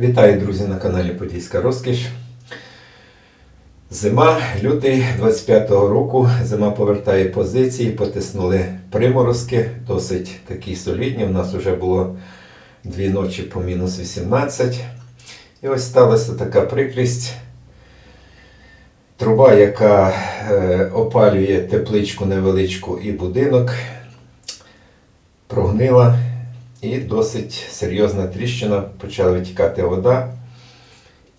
Вітаю, друзі, на каналі Подільська Розкіш. Зима, лютий 25-го року. Зима повертає позиції, потиснули приморозки, досить такі солідні. У нас вже було дві ночі по мінус 18. І ось сталася така прикрість. Труба, яка е, опалює тепличку невеличку і будинок, прогнила і досить серйозна тріщина, почала витікати вода.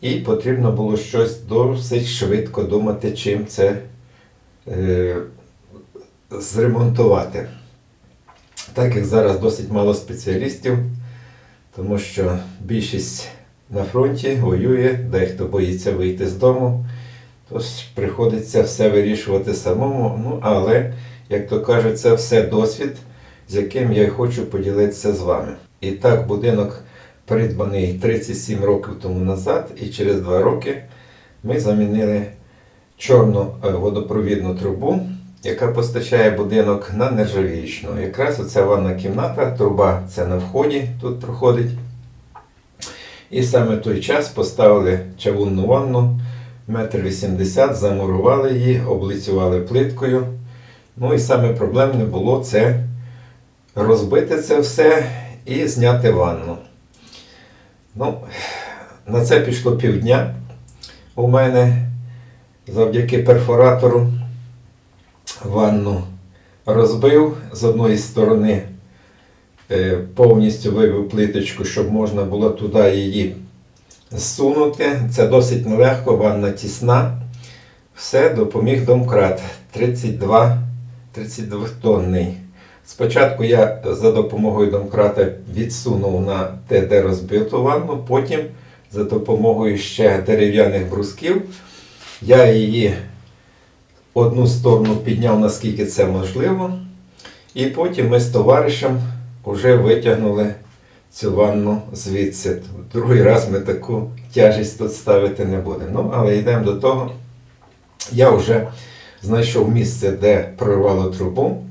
І потрібно було щось досить швидко думати, чим це е, зремонтувати. Так як зараз досить мало спеціалістів, тому що більшість на фронті воює, дехто боїться вийти з дому, тож приходиться все вирішувати самому. Ну, але, як то кажуть, це все досвід, з яким я хочу поділитися з вами. І так, будинок придбаний 37 років тому назад, і через 2 роки ми замінили чорну е, водопровідну трубу, яка постачає будинок на нержавіючну. Якраз оця ванна кімната, труба це на вході тут проходить. І саме в той час поставили чавунну ванну, метр вісімдесят, замурували її, облицювали плиткою. Ну і саме проблемне було це розбити це все і зняти ванну. Ну, на це пішло півдня у мене завдяки перфоратору ванну розбив з одної сторони, е, повністю вивів плиточку, щоб можна було туди її зсунути. Це досить нелегко, ванна тісна. Все допоміг домкрат 32, 32 тонний. Спочатку я за допомогою домкрата відсунув на те, де розбиту ванну, потім за допомогою ще дерев'яних брусків я її одну сторону підняв, наскільки це можливо. І потім ми з товаришем вже витягнули цю ванну звідси. Другий раз ми таку тяжість тут ставити не будемо. Ну, але йдемо до того. Я вже знайшов місце, де прорвало трубу.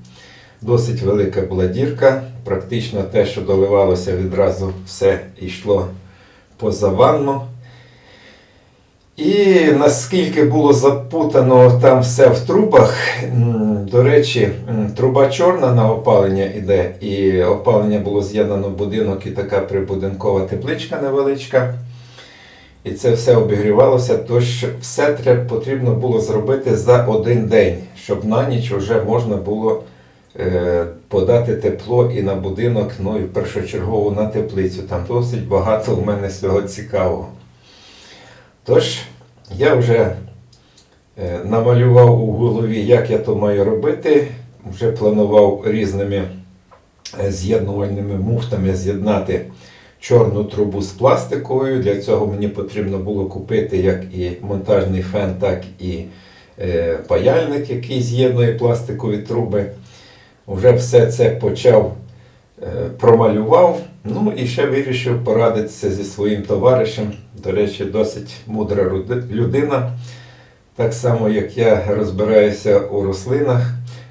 Досить велика була дірка. Практично те, що доливалося відразу, все йшло поза ванну. І наскільки було запутано там все в трубах, до речі, труба чорна на опалення іде, і опалення було з'єднано в будинок і така прибудинкова тепличка невеличка. І це все обігрівалося, тож все потрібно було зробити за один день, щоб на ніч вже можна було подати тепло і на будинок, ну і першочергово на теплицю. Там досить багато в мене всього цікавого. Тож, я вже е, намалював у голові, як я то маю робити. Вже планував різними е, з'єднувальними муфтами з'єднати чорну трубу з пластиковою. Для цього мені потрібно було купити як і монтажний фен, так і е, паяльник, який з'єднує пластикові труби. Вже все це почав е, промалював. Ну і ще вирішив порадитися зі своїм товаришем. До речі, досить мудра людина. Так само, як я розбираюся у рослинах,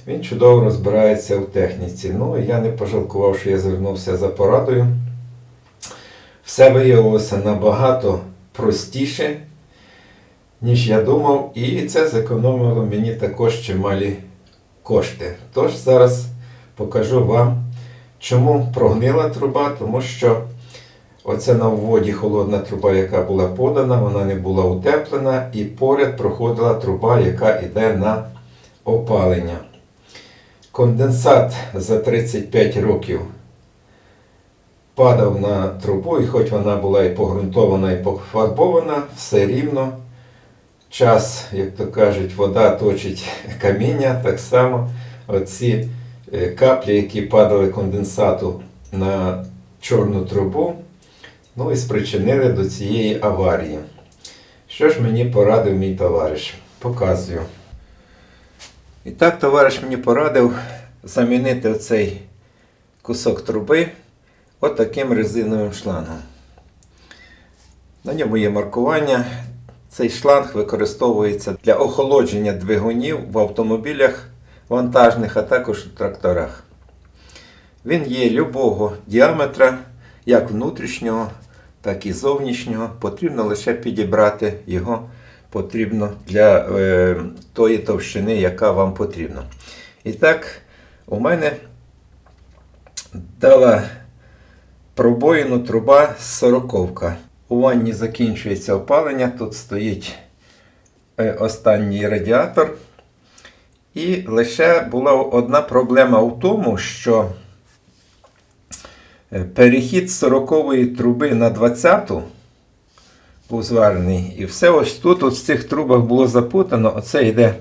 він чудово розбирається у техніці. Ну я не пожалкував, що я звернувся за порадою. Все виявилося набагато простіше, ніж я думав, і це зекономило мені також чималі кошти. Тож зараз покажу вам, чому прогнила труба, тому що оця на вводі холодна труба, яка була подана, вона не була утеплена, і поряд проходила труба, яка йде на опалення. Конденсат за 35 років падав на трубу, і хоч вона була і погрунтована, і пофарбована, все рівно час, як то кажуть, вода точить каміння, так само оці е, каплі, які падали конденсату на чорну трубу, ну і спричинили до цієї аварії. Що ж мені порадив мій товариш? Показую. І так, товариш мені порадив замінити оцей кусок труби отаким резиновим шлангом. На ньому є маркування. Цей шланг використовується для охолодження двигунів в автомобілях вантажних, а також у тракторах. Він є любого діаметра, як внутрішнього, так і зовнішнього. Потрібно лише підібрати його потрібно для е, тої товщини, яка вам потрібна. І так, у мене дала пробоїну труба сороковка. У ванні закінчується опалення, тут стоїть е, останній радіатор. І лише була одна проблема в тому, що е, перехід з 40-ї труби на 20-ту був зварений. І все ось тут, от в цих трубах було запутано. Оце йде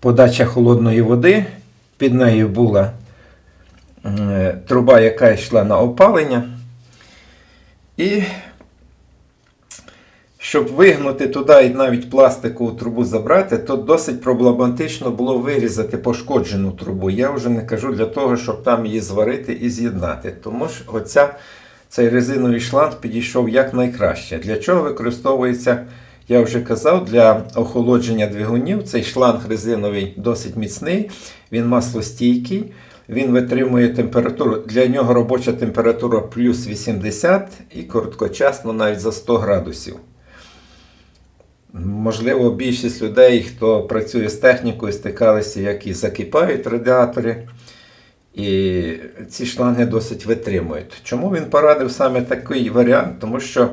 подача холодної води. Під нею була е, труба, яка йшла на опалення. І щоб вигнути туди і навіть пластикову трубу забрати, то досить проблематично було вирізати пошкоджену трубу. Я вже не кажу для того, щоб там її зварити і з'єднати. Тому що оця, цей резиновий шланг підійшов якнайкраще. Для чого використовується, я вже казав, для охолодження двигунів. Цей шланг резиновий досить міцний, він маслостійкий. Він витримує температуру, для нього робоча температура плюс 80 і короткочасно навіть за 100 градусів. Можливо, більшість людей, хто працює з технікою, стикалися, як і закипають радіатори. І ці шланги досить витримують. Чому він порадив саме такий варіант? Тому що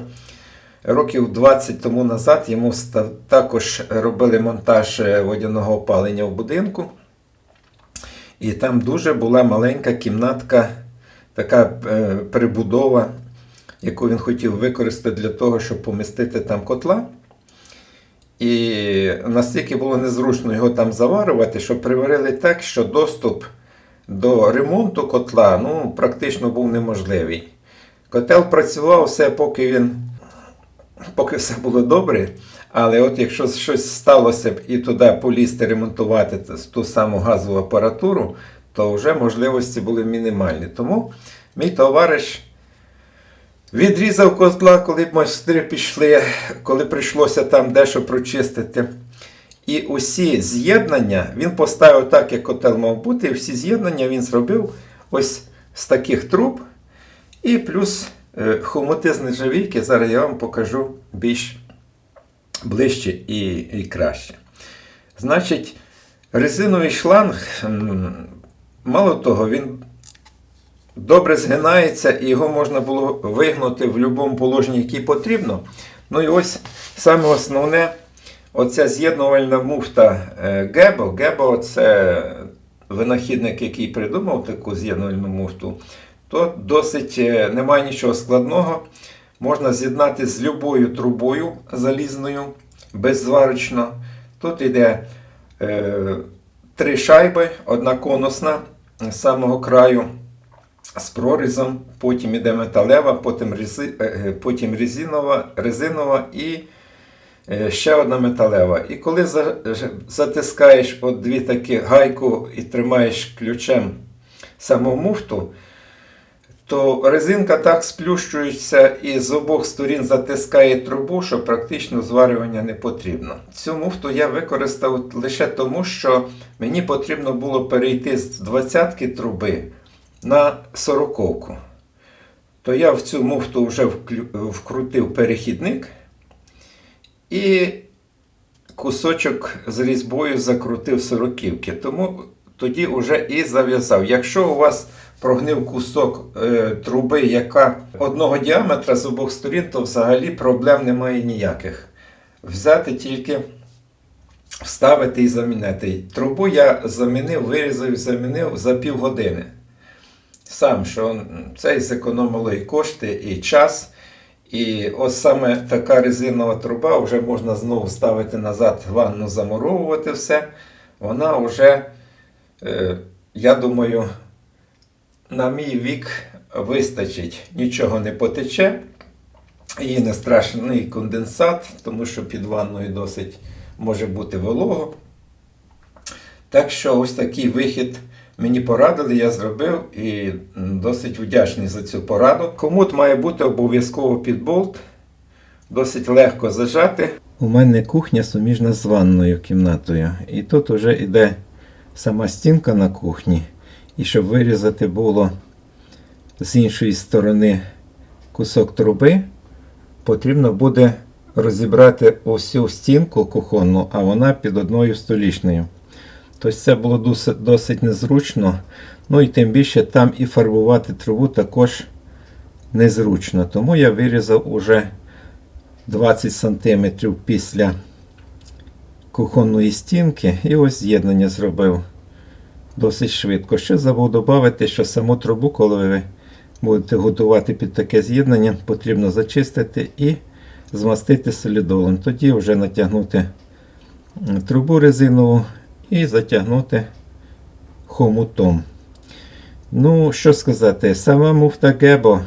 років 20 тому назад йому також робили монтаж е, водяного опалення в будинку. І там дуже була маленька кімнатка, така е, прибудова, яку він хотів використати для того, щоб помістити там котла. І настільки було незручно його там заварювати, що приварили так, що доступ до ремонту котла ну, практично був неможливий. Котел працював все, поки він, поки все було добре. Але от якщо щось сталося б і туди полізти ремонтувати ту саму газову апаратуру, то вже можливості були мінімальні. Тому мій товариш відрізав котла, коли майстри пішли, коли прийшлося там дещо прочистити. І усі з'єднання він поставив так, як котел мав бути, і всі з'єднання він зробив ось з таких труб. І плюс е, хомути з нержавійки. Зараз я вам покажу більш ближче і, і краще. Значить, резиновий шланг, мало того, він добре згинається і його можна було вигнути в будь-якому положенні, яке потрібно. Ну і ось саме основне, оця з'єднувальна муфта е, Гебо. Гебо це винахідник, який придумав таку з'єднувальну муфту. То досить е, немає нічого складного. Можна з'єднати з любою трубою залізною, беззварочно. Тут йде е, три шайби, одна конусна з самого краю з прорізом, потім йде металева, потім, рези, е, е, потім резинова, резинова і е, ще одна металева. І коли затискаєш от дві такі гайку і тримаєш ключем саму муфту, то резинка так сплющується і з обох сторін затискає трубу, що практично зварювання не потрібно. Цю муфту я використав лише тому, що мені потрібно було перейти з 20-ки труби на 40-ку. То я в цю муфту вже вкрутив перехідник і кусочок з різьбою закрутив сороківки. Тому тоді вже і зав'язав. Якщо у вас прогнив кусок е, труби, яка одного діаметра з обох сторін, то взагалі проблем немає ніяких. Взяти тільки вставити і замінити. Трубу я замінив, вирізав і замінив за півгодини. Сам, що це і зекономило і кошти, і час. І ось саме така резинова труба вже можна знову ставити назад ванну, замуровувати все. Вона вже, е, я думаю, на мій вік вистачить, нічого не потече. Її не страшний конденсат, тому що під ванною досить може бути волого. Так що ось такий вихід мені порадили, я зробив і досить вдячний за цю пораду. Комут має бути обов'язково під болт, досить легко зажати. У мене кухня суміжна з ванною кімнатою. І тут вже йде сама стінка на кухні. І щоб вирізати було з іншої сторони кусок труби, потрібно буде розібрати усю стінку кухонну, а вона під одною столішнею. Тобто це було досить, досить незручно. Ну і тим більше там і фарбувати трубу також незручно. Тому я вирізав уже 20 см після кухонної стінки і ось з'єднання зробив досить швидко. Ще забув додати, що саму трубу, коли ви будете готувати під таке з'єднання, потрібно зачистити і змастити солідолом. Тоді вже натягнути трубу резинову і затягнути хомутом. Ну, що сказати, сама муфта Гебо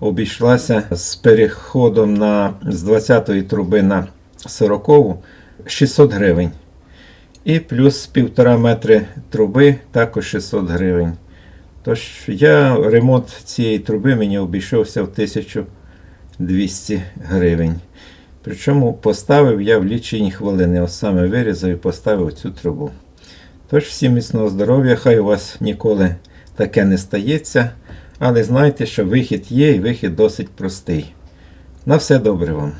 обійшлася з переходом на, з 20-ї труби на 40 600 гривень. І плюс 1,5 метри труби також 600 гривень. Тож я ремонт цієї труби мені обійшовся в 1200 гривень. Причому поставив я в лічені хвилини. Ось саме вирізав і поставив цю трубу. Тож всім міцного здоров'я, хай у вас ніколи таке не стається. Але знайте, що вихід є і вихід досить простий. На все добре вам.